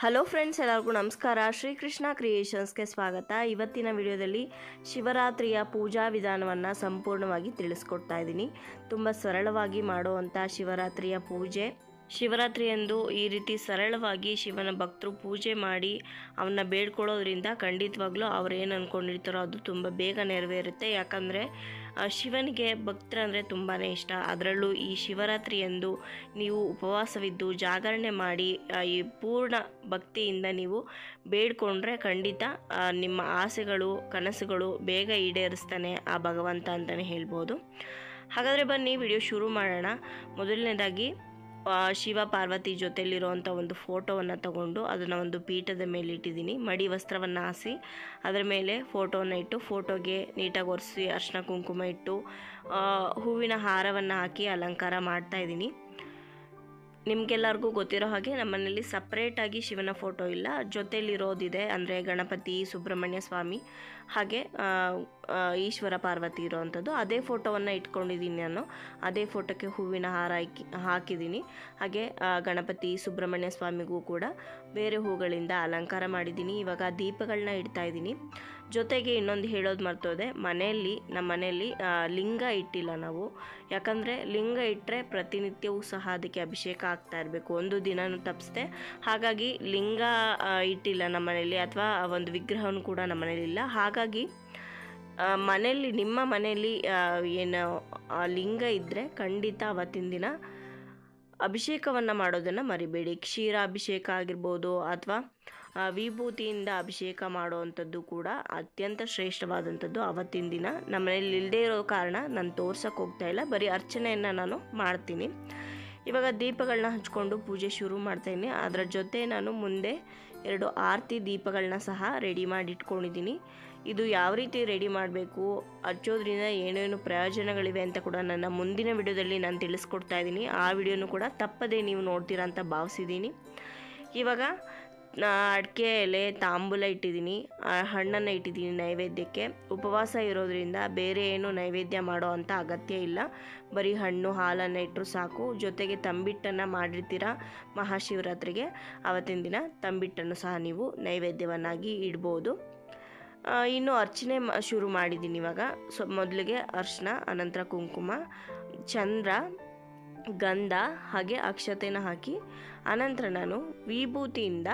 Hello friends, ಎಲ್ಲರಿಗೂ ನಮಸ್ಕಾರ. ಶ್ರೀಕೃಷ್ಣ ಕ್ರಿಯೇಷನ್ಸ್ಗೆ ಸ್ವಾಗತ. ಇವತ್ತಿನ ವಿಡಿಯೋದಲ್ಲಿ ಶಿವರಾತ್ರಿಯ ಪೂಜಾ ವಿಧಾನವನ್ನು ಸಂಪೂರ್ಣವಾಗಿ ತಿಳಿಸ್ಕೊಡ್ತಾ ಇದ್ದೀನಿ. ತುಂಬ ಸರಳವಾಗಿ ಮಾಡುವಂಥ ಶಿವರಾತ್ರಿಯ ಪೂಜೆ. ಶಿವರಾತ್ರಿಯಂದು ಈ ರೀತಿ ಸರಳವಾಗಿ ಶಿವನ ಭಕ್ತರು ಪೂಜೆ ಮಾಡಿ ಅವನ್ನ ಬೇಡ್ಕೊಳ್ಳೋದ್ರಿಂದ ಖಂಡಿತವಾಗ್ಲೂ ಅವ್ರು ಏನು ಅಂದ್ಕೊಂಡಿರ್ತಾರೋ ಅದು ತುಂಬ ಬೇಗ ನೆರವೇರುತ್ತೆ. ಯಾಕಂದರೆ ಶಿವನಿಗೆ ಭಕ್ತರಂದರೆ ತುಂಬಾ ಇಷ್ಟ. ಅದರಲ್ಲೂ ಈ ಶಿವರಾತ್ರಿಯಂದು ನೀವು ಉಪವಾಸವಿದ್ದು ಜಾಗರಣೆ ಮಾಡಿ ಈ ಪೂರ್ಣ ಭಕ್ತಿಯಿಂದ ನೀವು ಬೇಡ್ಕೊಂಡ್ರೆ ಖಂಡಿತ ನಿಮ್ಮ ಆಸೆಗಳು, ಕನಸುಗಳು ಬೇಗ ಈಡೇರಿಸ್ತಾನೆ ಆ ಭಗವಂತ ಅಂತಲೇ ಹೇಳ್ಬೋದು. ಹಾಗಾದರೆ ಬನ್ನಿ, ವಿಡಿಯೋ ಶುರು ಮಾಡೋಣ. ಮೊದಲನೇದಾಗಿ ಶಿವ ಪಾರ್ವತಿ ಜೊತೆಯಲ್ಲಿರುವಂಥ ಒಂದು ಫೋಟೋವನ್ನು ತಗೊಂಡು ಅದನ್ನು ಒಂದು ಪೀಠದ ಮೇಲೆ ಇಟ್ಟಿದ್ದೀನಿ. ಮಡಿ ವಸ್ತ್ರವನ್ನು ಹಾಸಿ ಅದರ ಮೇಲೆ ಫೋಟೋವನ್ನು ಇಟ್ಟು ಫೋಟೋಗೆ ನೀಟಾಗಿ ಒರೆಸಿ ಅರ್ಶಿನ ಕುಂಕುಮ ಇಟ್ಟು ಹೂವಿನ ಹಾರವನ್ನು ಹಾಕಿ ಅಲಂಕಾರ ಮಾಡ್ತಾ ಇದ್ದೀನಿ. ನಿಮಗೆಲ್ಲರಿಗೂ ಗೊತ್ತಿರೋ ಹಾಗೆ ನಮ್ಮನೇಲಿ ಸಪ್ರೇಟಾಗಿ ಶಿವನ ಫೋಟೋ ಇಲ್ಲ. ಜೊತೆಲಿರೋದಿದೆ ಅಂದರೆ ಗಣಪತಿ, ಸುಬ್ರಹ್ಮಣ್ಯ ಸ್ವಾಮಿ, ಹಾಗೆ ಈಶ್ವರ ಪಾರ್ವತಿ ಇರೋವಂಥದ್ದು. ಅದೇ ಫೋಟೋವನ್ನು ಇಟ್ಕೊಂಡಿದ್ದೀನಿ ನಾನು. ಅದೇ ಫೋಟೋಕ್ಕೆ ಹೂವಿನ ಹಾರ ಹಾಕಿ ಹಾಕಿದ್ದೀನಿ ಹಾಗೆ ಗಣಪತಿ, ಸುಬ್ರಹ್ಮಣ್ಯ ಸ್ವಾಮಿಗೂ ಕೂಡ ಬೇರೆ ಹೂಗಳಿಂದ ಅಲಂಕಾರ ಮಾಡಿದ್ದೀನಿ ಇವಾಗ ದೀಪಗಳನ್ನ ಇಡ್ತಾ ಇದ್ದೀನಿ ಜೊತೆಗೆ ಇನ್ನೊಂದು ಹೇಳೋದು ಮರ್ತೋದೆ. ಮನೆಯಲ್ಲಿ, ನಮ್ಮ ಮನೆಯಲ್ಲಿ ಲಿಂಗ ಇಟ್ಟಿಲ್ಲ ನಾವು. ಯಾಕಂದರೆ ಲಿಂಗ ಇಟ್ಟರೆ ಪ್ರತಿನಿತ್ಯವೂ ಸಹ ಅದಕ್ಕೆ ಅಭಿಷೇಕ ಆಗ್ತಾ ಇರಬೇಕು. ಒಂದು ದಿನನೂ ತಪ್ಪಿಸ್ದೆ ಹಾಗಾಗಿ ಲಿಂಗ ಇಟ್ಟಿಲ್ಲ ನಮ್ಮ ಮನೆಯಲ್ಲಿ ಅಥವಾ ಒಂದು ವಿಗ್ರಹನೂ ಕೂಡ ನಮ್ಮ ಮನೇಲಿ ಇಲ್ಲ. ಹಾಗಾಗಿ ಮನೆಯಲ್ಲಿ, ನಿಮ್ಮ ಮನೆಯಲ್ಲಿ ಏನು ಲಿಂಗ ಇದ್ದರೆ ಖಂಡಿತ ಅವತ್ತಿನ ದಿನ ಅಭಿಷೇಕವನ್ನು ಮಾಡೋದನ್ನು ಮರಿಬೇಡಿ. ಕ್ಷೀರ ಅಭಿಷೇಕ ಆಗಿರ್ಬೋದು ಅಥವಾ ವಿಭೂತಿಯಿಂದ ಅಭಿಷೇಕ ಮಾಡುವಂಥದ್ದು ಕೂಡ ಅತ್ಯಂತ ಶ್ರೇಷ್ಠವಾದಂಥದ್ದು ಅವತ್ತಿನ ದಿನ. ನಮ್ಮ ಮನೇಲಿ ಇಲ್ಲದೇ ಇರೋ ಕಾರಣ ನಾನು ತೋರ್ಸೋಕೆ ಹೋಗ್ತಾ ಇಲ್ಲ. ಬರೀ ಅರ್ಚನೆಯನ್ನು ನಾನು ಮಾಡ್ತೀನಿ. ಇವಾಗ ದೀಪಗಳನ್ನ ಹಚ್ಕೊಂಡು ಪೂಜೆ ಶುರು ಮಾಡ್ತಾಯಿದ್ದೀನಿ ಅದರ ಜೊತೆ ನಾನು ಮುಂದೆ ಎರಡು ಆರತಿ ದೀಪಗಳನ್ನ ಸಹ ರೆಡಿ ಮಾಡಿ ಇಟ್ಕೊಂಡಿದ್ದೀನಿ. ಇದು ಯಾವ ರೀತಿ ರೆಡಿ ಮಾಡಬೇಕು, ಹಚ್ಚೋದ್ರಿಂದ ಏನೇನು ಪ್ರಯೋಜನಗಳಿವೆ ಅಂತ ಕೂಡ ನನ್ನ ಮುಂದಿನ ವಿಡಿಯೋದಲ್ಲಿ ನಾನು ತಿಳಿಸ್ಕೊಡ್ತಾ ಇದ್ದೀನಿ. ಆ ವಿಡಿಯೋನು ಕೂಡ ತಪ್ಪದೇ ನೀವು ನೋಡ್ತೀರಾ ಅಂತ ಭಾವಿಸಿದ್ದೀನಿ. ಇವಾಗ ಅಡಿಕೆ ಎಲೆ, ತಾಂಬೂಲ ಇಟ್ಟಿದ್ದೀನಿ. ಹಣ್ಣನ್ನು ಇಟ್ಟಿದ್ದೀನಿ ನೈವೇದ್ಯಕ್ಕೆ. ಉಪವಾಸ ಇರೋದ್ರಿಂದ ಬೇರೆ ಏನು ನೈವೇದ್ಯ ಮಾಡೋ ಅಂಥ ಅಗತ್ಯ ಇಲ್ಲ. ಬರೀ ಹಣ್ಣು, ಹಾಲನ್ನು ಇಟ್ಟರು ಸಾಕು. ಜೊತೆಗೆ ತಂಬಿಟ್ಟನ್ನು ಮಾಡಿರ್ತೀರ ಮಹಾಶಿವರಾತ್ರಿಗೆ? ಅವತ್ತಿನ ದಿನ ತಂಬಿಟ್ಟನ್ನು ಸಹ ನೀವು ನೈವೇದ್ಯವನ್ನಾಗಿ ಇಡ್ಬೋದು. ಇನ್ನು ಅರ್ಚನೆ ಶುರು ಮಾಡಿದ್ದೀನಿ ಇವಾಗ. ಸೊ, ಮೊದಲಿಗೆ ಅರ್ಶನ, ಅನಂತರ ಕುಂಕುಮ, ಚಂದ್ರ ಗಂಧ ಹಾಗೆ ಅಕ್ಷತೆನ ಹಾಕಿ, ಅನಂತರ ನಾನು ವಿಭೂತಿಯಿಂದ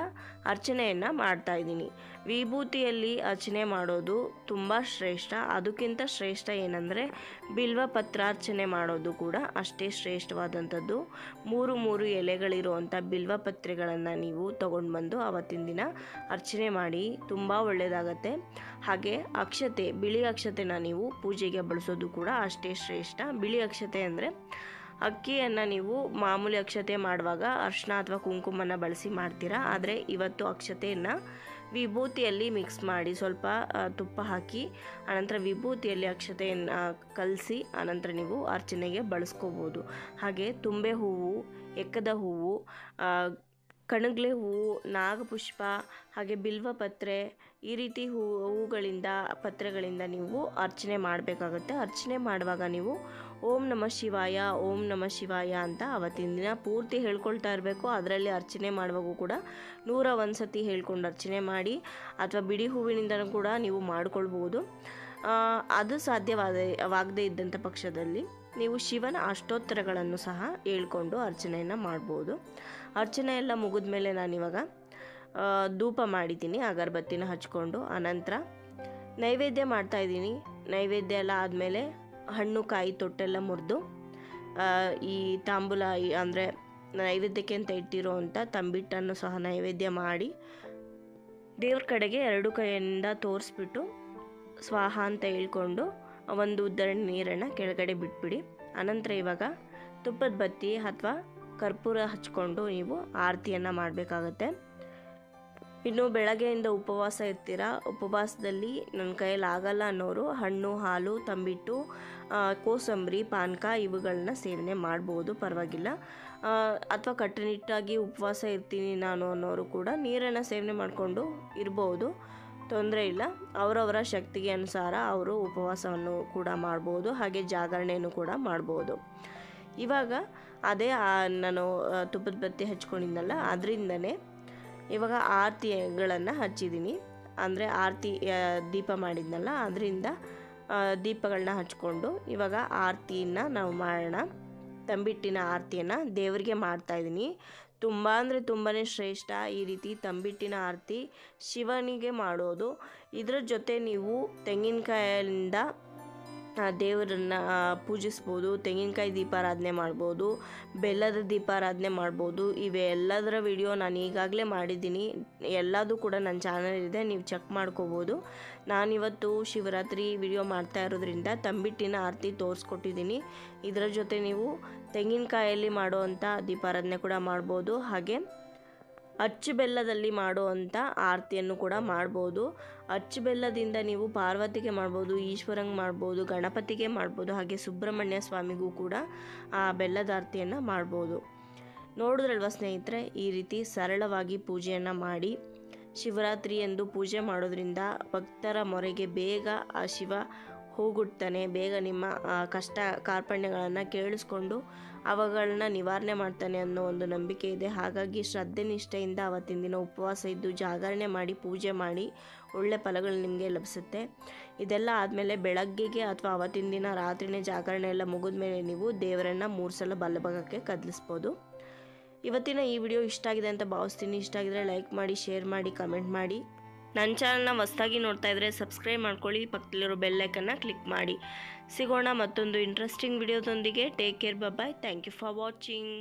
ಅರ್ಚನೆಯನ್ನು ಮಾಡ್ತಾ ಇದ್ದೀನಿ. ವಿಭೂತಿಯಲ್ಲಿ ಅರ್ಚನೆ ಮಾಡೋದು ತುಂಬ ಶ್ರೇಷ್ಠ. ಅದಕ್ಕಿಂತ ಶ್ರೇಷ್ಠ ಏನಂದರೆ ಬಿಲ್ವ ಪತ್ರಾರ್ಚನೆ ಮಾಡೋದು ಕೂಡ ಅಷ್ಟೇ ಶ್ರೇಷ್ಠವಾದಂಥದ್ದು. ಮೂರು ಮೂರು ಎಲೆಗಳಿರುವಂಥ ಬಿಲ್ವ ಪತ್ರೆಗಳನ್ನು ನೀವು ತಗೊಂಡು ಬಂದು ಅವತ್ತಿನ ದಿನ ಅರ್ಚನೆ ಮಾಡಿ ತುಂಬ ಒಳ್ಳೆಯದಾಗತ್ತೆ. ಹಾಗೆ ಅಕ್ಷತೆ, ಬಿಳಿ ಅಕ್ಷತೆನ ನೀವು ಪೂಜೆಗೆ ಬಳಸೋದು ಕೂಡ ಅಷ್ಟೇ ಶ್ರೇಷ್ಠ. ಬಿಳಿ ಅಕ್ಷತೆ ಅಂದರೆ ಅಕ್ಕಿಯನ್ನು ನೀವು ಮಾಮೂಲಿ ಅಕ್ಷತೆ ಮಾಡುವಾಗ ಅರ್ಶಿನ ಅಥವಾ ಕುಂಕುಮನ ಬಳಸಿ ಮಾಡ್ತೀರಾ? ಆದರೆ ಇವತ್ತು ಅಕ್ಷತೆಯನ್ನು ವಿಭೂತಿಯಲ್ಲಿ ಮಿಕ್ಸ್ ಮಾಡಿ ಸ್ವಲ್ಪ ತುಪ್ಪ ಹಾಕಿ, ಆನಂತರ ವಿಭೂತಿಯಲ್ಲಿ ಅಕ್ಷತೆಯನ್ನು ಕಲಸಿ, ಆನಂತರ ನೀವು ಅರ್ಚನೆಗೆ ಬಳಸ್ಕೋಬೋದು. ಹಾಗೆ ತುಂಬೆ ಹೂವು, ಎಕ್ಕದ ಹೂವು ಕಣಗ್ಲೆ ಹೂವು ನಾಗಪುಷ್ಪ, ಹಾಗೆ ಬಿಲ್ವ ಪತ್ರೆ, ಈ ರೀತಿ ಹೂ, ಹೂಗಳಿಂದ, ಪತ್ರೆಗಳಿಂದ ನೀವು ಅರ್ಚನೆ ಮಾಡಬೇಕಾಗುತ್ತೆ. ಅರ್ಚನೆ ಮಾಡುವಾಗ ನೀವು ಓಂ ನಮ ಶಿವಾಯ, ಓಂ ನಮ ಶಿವಾಯ ಅಂತ ಆವತ್ತಿನ ದಿನ ಪೂರ್ತಿ ಹೇಳ್ಕೊಳ್ತಾ ಇರಬೇಕು. ಅದರಲ್ಲಿ ಅರ್ಚನೆ ಮಾಡುವಾಗೂ ಕೂಡ ನೂರ ಒಂದು ಸತಿ ಹೇಳ್ಕೊಂಡು ಅರ್ಚನೆ ಮಾಡಿ ಅಥವಾ ಬಿಡಿ ಹೂವಿನಿಂದಲೂ ಕೂಡ ನೀವು ಮಾಡಿಕೊಳ್ಬೋದು. ಅದು ಸಾಧ್ಯವಾದ, ವಾಗದೇ ಇದ್ದಂಥ ಪಕ್ಷದಲ್ಲಿ. ನೀವು ಶಿವನ ಅಷ್ಟೋತ್ತರಗಳನ್ನು ಸಹ ಹೇಳ್ಕೊಂಡು ಅರ್ಚನೆಯನ್ನು ಮಾಡ್ಬೋದು. ಅರ್ಚನೆ ಎಲ್ಲ ಮುಗಿದ ಮೇಲೆ ನಾನಿವಾಗ ಧೂಪ ಮಾಡಿದ್ದೀನಿ, ಅಗರಬತ್ತಿನ ಹಚ್ಕೊಂಡು. ಅನಂತರ ನೈವೇದ್ಯ ಮಾಡ್ತಾಯಿದ್ದೀನಿ ನೈವೇದ್ಯ ಎಲ್ಲ ಆದಮೇಲೆ ಹಣ್ಣು, ಕಾಯಿ, ತೊಟ್ಟೆಲ್ಲ ಮುರಿದು ಈ ತಾಂಬೂಲ ಅಂದರೆ ನೈವೇದ್ಯಕ್ಕೆ ಅಂತ ಇಟ್ಟಿರೋವಂಥ ತಂಬಿಟ್ಟನ್ನು ಸಹ ನೈವೇದ್ಯ ಮಾಡಿ ದೇವ್ರ ಕಡೆಗೆ ಎರಡು ಕೈಯಿಂದ ತೋರಿಸ್ಬಿಟ್ಟು ಸ್ವಾಹ ಅಂತ ಹೇಳ್ಕೊಂಡು ಒಂದು ಉದ್ದರಣೆ ನೀರನ್ನು ಕೆಳಗಡೆ ಬಿಟ್ಬಿಡಿ. ಅನಂತರ ಇವಾಗ ತುಪ್ಪದ ಬತ್ತಿ ಅಥವಾ ಕರ್ಪೂರ ಹಚ್ಕೊಂಡು ನೀವು ಆರತಿಯನ್ನು ಮಾಡಬೇಕಾಗತ್ತೆ. ಇನ್ನು ಬೆಳಗ್ಗೆಯಿಂದ ಉಪವಾಸ ಇರ್ತೀರ? ಉಪವಾಸದಲ್ಲಿ ನನ್ನ ಕೈಯಲ್ಲಿ ಆಗಲ್ಲ ಅನ್ನೋರು ಹಣ್ಣು, ಹಾಲು, ತಂಬಿಟ್ಟು ಕೋಸಂಬರಿ, ಪಾನಕ ಇವುಗಳನ್ನ ಸೇವನೆ ಮಾಡ್ಬೋದು, ಪರವಾಗಿಲ್ಲ. ಅಥವಾ ಕಟ್ಟುನಿಟ್ಟಾಗಿ ಉಪವಾಸ ಇರ್ತೀನಿ ನಾನು ಅನ್ನೋರು ಕೂಡ ನೀರನ್ನು ಸೇವನೆ ಮಾಡಿಕೊಂಡು ಇರ್ಬೋದು. ತೊಂದರೆ ಇಲ್ಲ. ಅವರವರ ಶಕ್ತಿಗೆ ಅನುಸಾರ ಅವರು ಉಪವಾಸವನ್ನು ಕೂಡ ಮಾಡ್ಬೋದು, ಹಾಗೆ ಜಾಗರಣೆಯನ್ನು ಕೂಡ ಮಾಡ್ಬೋದು. ಇವಾಗ ಅದೇ ನಾನು ತುಪ್ಪದ ಬತ್ತಿ ಹಚ್ಕೊಂಡಿದ್ದಲ್ಲ ಅದರಿಂದನೇ ಇವಾಗ ಆರತಿಗಳನ್ನು ಹಚ್ಚಿದ್ದೀನಿ ಅಂದರೆ ಆರತಿ ದೀಪ ಮಾಡಿದ್ನಲ್ಲ ಅದರಿಂದ ದೀಪಗಳನ್ನ ಹಚ್ಕೊಂಡು ಇವಾಗ ಆರತಿಯನ್ನು ನಾವು ಮಾಡೋಣ. ತಂಬಿಟ್ಟಿನ ಆರತಿಯನ್ನು ದೇವರಿಗೆ ಮಾಡ್ತಾಯಿದ್ದೀನಿ ತುಂಬ ಅಂದರೆ ತುಂಬಾ ಶ್ರೇಷ್ಠ ಈ ರೀತಿ ತಂಬಿಟ್ಟಿನ ಆರತಿ ಶಿವನಿಗೆ ಮಾಡೋದು. ಇದರ ಜೊತೆ ನೀವು ತೆಂಗಿನಕಾಯಿಂದ ದೇವರನ್ನ ಪೂಜಿಸ್ಬೋದು, ತೆಂಗಿನಕಾಯಿ ದೀಪಾರಾಧನೆ ಮಾಡ್ಬೋದು, ಬೆಲ್ಲದ ದೀಪಾರಾಧನೆ ಮಾಡ್ಬೋದು ಇವೆಲ್ಲದರ ವಿಡಿಯೋ ನಾನು ಈಗಾಗಲೇ ಮಾಡಿದ್ದೀನಿ. ಎಲ್ಲದೂ ಕೂಡ ನನ್ನ ಚಾನಲ್ ಇದೆ, ನೀವು ಚೆಕ್ ಮಾಡ್ಕೋಬೋದು. ನಾನಿವತ್ತು ಶಿವರಾತ್ರಿ ವಿಡಿಯೋ ಮಾಡ್ತಾ ಇರೋದ್ರಿಂದ ತಂಬಿಟ್ಟಿನ ಆರತಿ ತೋರಿಸ್ಕೊಟ್ಟಿದ್ದೀನಿ. ಇದರ ಜೊತೆ ನೀವು ತೆಂಗಿನಕಾಯಲ್ಲಿ ಮಾಡುವಂಥ ದೀಪಾರಾಧನೆ ಕೂಡ ಮಾಡ್ಬೋದು. ಹಾಗೆ ಅಚ್ಚು ಬೆಲ್ಲದಲ್ಲಿ ಮಾಡುವಂಥ ಆರತಿಯನ್ನು ಕೂಡ ಮಾಡ್ಬೋದು. ಅಚ್ಚು ಬೆಲ್ಲದಿಂದ ನೀವು ಪಾರ್ವತಿಗೆ ಮಾಡ್ಬೋದು, ಈಶ್ವರಂಗೆ ಮಾಡ್ಬೋದು, ಗಣಪತಿಗೆ ಮಾಡ್ಬೋದು, ಹಾಗೆ ಸುಬ್ರಹ್ಮಣ್ಯ ಸ್ವಾಮಿಗೂ ಕೂಡ ಆ ಬೆಲ್ಲದ ಆರತಿಯನ್ನು ಮಾಡ್ಬೋದು. ನೋಡಿದ್ರಲ್ವ ಸ್ನೇಹಿತರೆ, ಈ ರೀತಿ ಸರಳವಾಗಿ ಪೂಜೆಯನ್ನು ಮಾಡಿ, ಶಿವರಾತ್ರಿ ಎಂದು ಪೂಜೆ ಮಾಡೋದ್ರಿಂದ ಭಕ್ತರ ಮೊರೆಗೆ ಬೇಗ ಆ ಶಿವ ಹೋಗುತ್ತಾನೆ ಬೇಗ ನಿಮ್ಮ ಕಷ್ಟ ಕಾರ್ಪಣ್ಯಗಳನ್ನು ಕೇಳಿಸ್ಕೊಂಡು ಅವುಗಳನ್ನ ನಿವಾರಣೆ ಮಾಡ್ತಾನೆ ಅನ್ನೋ ಒಂದು ನಂಬಿಕೆ ಇದೆ. ಹಾಗಾಗಿ ಶ್ರದ್ಧೆ ನಿಷ್ಠೆಯಿಂದ ಅವತ್ತಿನ ದಿನ ಉಪವಾಸ ಇದ್ದು ಜಾಗರಣೆ ಮಾಡಿ ಪೂಜೆ ಮಾಡಿ ಒಳ್ಳೆ ಫಲಗಳು ನಿಮಗೆ ಲಭಿಸುತ್ತೆ. ಇದೆಲ್ಲ ಆದಮೇಲೆ ಬೆಳಗ್ಗೆಗೆ ಅಥವಾ ಅವತ್ತಿನ ದಿನ ರಾತ್ರಿನೇ ಜಾಗರಣೆ ಎಲ್ಲ ಮುಗಿದ ಮೇಲೆ ನೀವು ದೇವರನ್ನು ಮೂರು ಸಲ ಬಲಭಾಗಕ್ಕೆ ಕದಲಿಸ್ಬೋದು. ಇವತ್ತಿನ ಈ ವಿಡಿಯೋ ಇಷ್ಟ ಆಗಿದೆ ಅಂತ ಭಾವಿಸ್ತೀನಿ. ಇಷ್ಟ ಆಗಿದ್ರೆ ಲೈಕ್ ಮಾಡಿ, ಶೇರ್ ಮಾಡಿ, ಕಮೆಂಟ್ ಮಾಡಿ. ನನ್ನ ಚಾನಲ್ನ ಹೊಸ್ದಾಗಿ ನೋಡ್ತಾ ಇದ್ದರೆ ಸಬ್ಸ್ಕ್ರೈಬ್ ಮಾಡ್ಕೊಳ್ಳಿ. ಪಕ್ಕದಲ್ಲಿರೋ ಬೆಲ್ಲೈಕನ್ನು ಕ್ಲಿಕ್ ಮಾಡಿ. ಸಿಗೋಣ ಮತ್ತೊಂದು interesting ವಿಡಿಯೋದೊಂದಿಗೆ take care bye thank you for watching